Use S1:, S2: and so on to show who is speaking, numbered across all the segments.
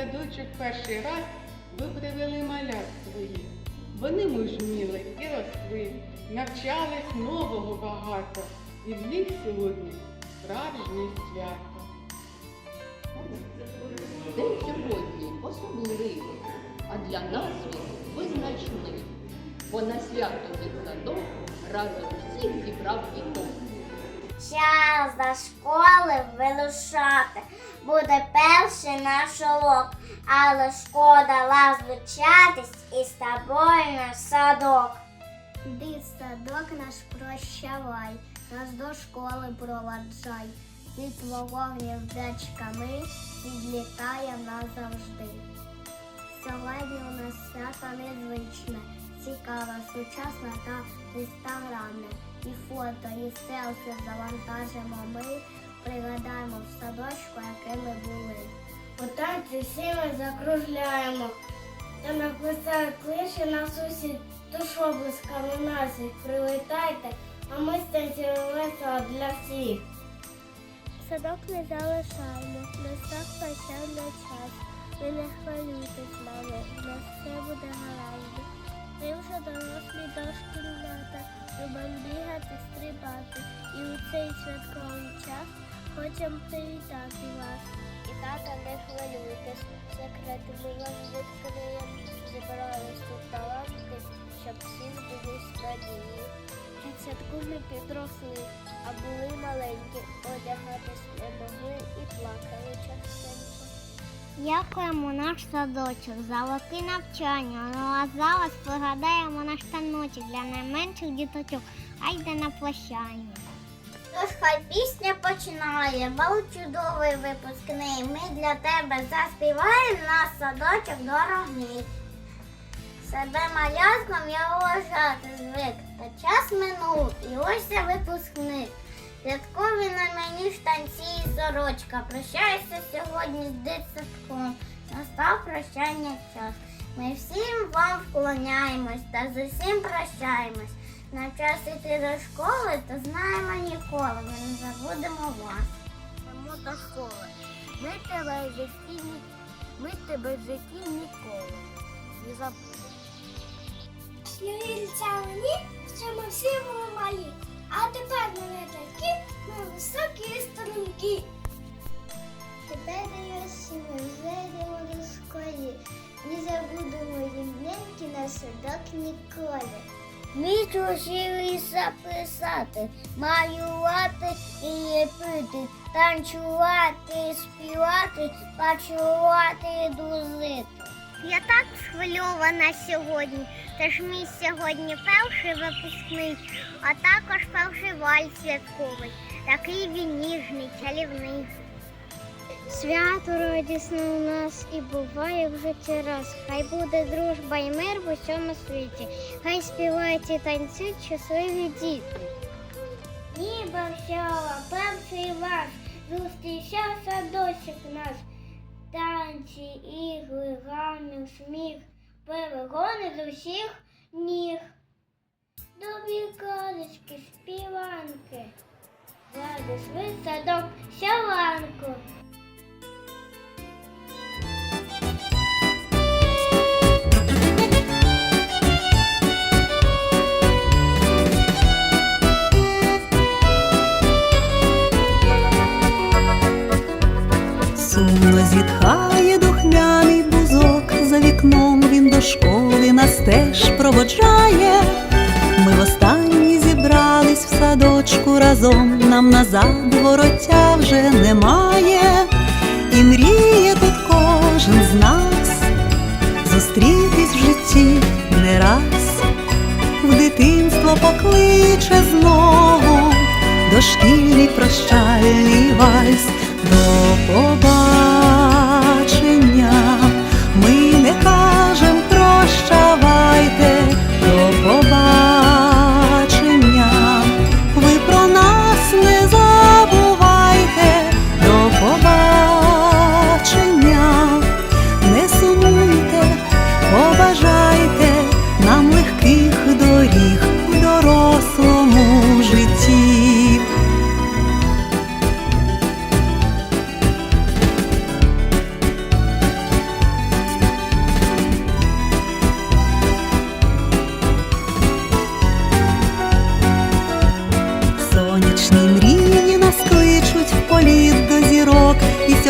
S1: садочок перший раз ви привели малят своїх. Вони мужніли і росли, навчались нового багато, і в них сьогодні справжнє свято.
S2: День сьогодні особливий, а для нас він визначний. Бо на свято від садок разом всіх зібрав діток.
S3: Час до школи вирушати буде перший наш урок, але шкода розлучатись із тобою на садок. Ти садок наш прощавай, нас до школи проваджай. Від твого гніздечка ми відлітає назавжди. Сьогодні у нас свято незвичне, цікаве, сучасне та інстаграмне. І фото, і селфі завантажимо ми, пригадаємо в садочку, якими ми були. У танці всі ми закружляємо. Та написали клиші нас усі, тож облисками нас їх привітайте, а ми весело для всіх. Садок не залишаємо, настав прощальний час. Ви не хвилюйтесь, мами, в нас все буде гаразд. Ми вже дорослі дошкільнята, любимо бігати, стрибати. І у цей святковий час хочемо привітати вас. І тата, не хвилюйтесь, секрети ми вам відкриємо. Зібрались тут таланти, щоб всі збулись надії. Від святку ми підросли, а були маленькі, одягатись не могли і плакали частенько. Дякуємо наш садочок за роки навчання. Ну а зараз пригадаємо наш таночок для найменших діточок, а йде на прощання. Тож хай пісня починає, бал чудовий випускний. Ми для тебе заспіваємо наш садочок дорогий. Себе малятком я вважати звик, та час минув, і ось я випускник. Святкові на мені штанці і сорочка. Прощаюся сьогодні з дитсадком. Настав прощання час. Ми всім вам вклоняємось та з усім прощаємось. На час іти до школи, то знаємо ніколи. Ми не забудемо вас. Йдемо до школи. Ми тебе в житті ні... ми тебе в житті ніколи не забудемо.
S4: Юрій мені, що ми всі були малі, високі і стрункі.
S3: Тепер ось ми вже йдемо до школи. Не забудемо рівненькі на садок ніколи. Ми чужі записати, малювати і ліпити, танцювати, співати, почувати і дружити. Я так схвильована сьогодні, тож мій сьогодні перший випускний, а також перший вальс святковий, такий він ніжний, чарівний. Свято радісне у нас і буває в житті раз. Хай буде дружба і мир в усьому світі. Хай співають і танцюють щасливі діти. Ніби всього, перший ваш, зустрічав садочок наш. Танці, ігри, гамір, сміх, перегони з усіх ніг. Добрі казочки, співанки. Радиш ви садок.
S5: Сумно зітхає теж проводжає. Ми востаннє зібрались в садочку разом, нам назад вороття вже немає, і мріє тут кожен з нас зустрітись в житті не раз, в дитинство покличе знову, дошкільний прощальний вальс. До побачення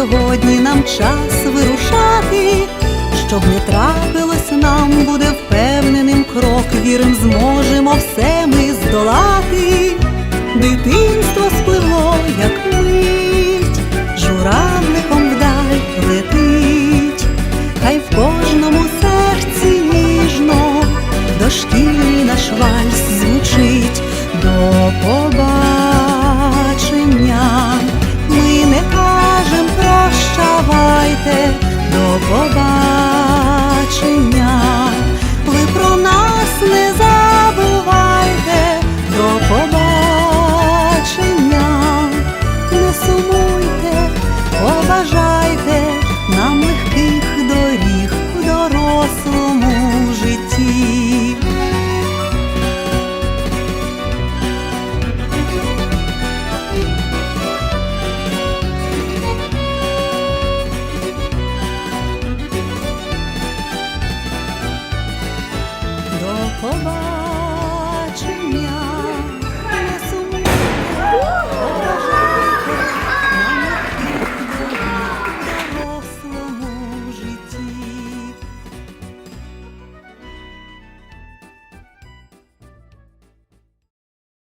S5: сьогодні нам час вирушати. Щоб не трапилось нам, буде впевненим крок, вірим, зможемо все ми здолати. Дитинство спливло, як мить, журавликом вдаль летить, хай в кожному серці ніжно дошкільний наш вальс звучить до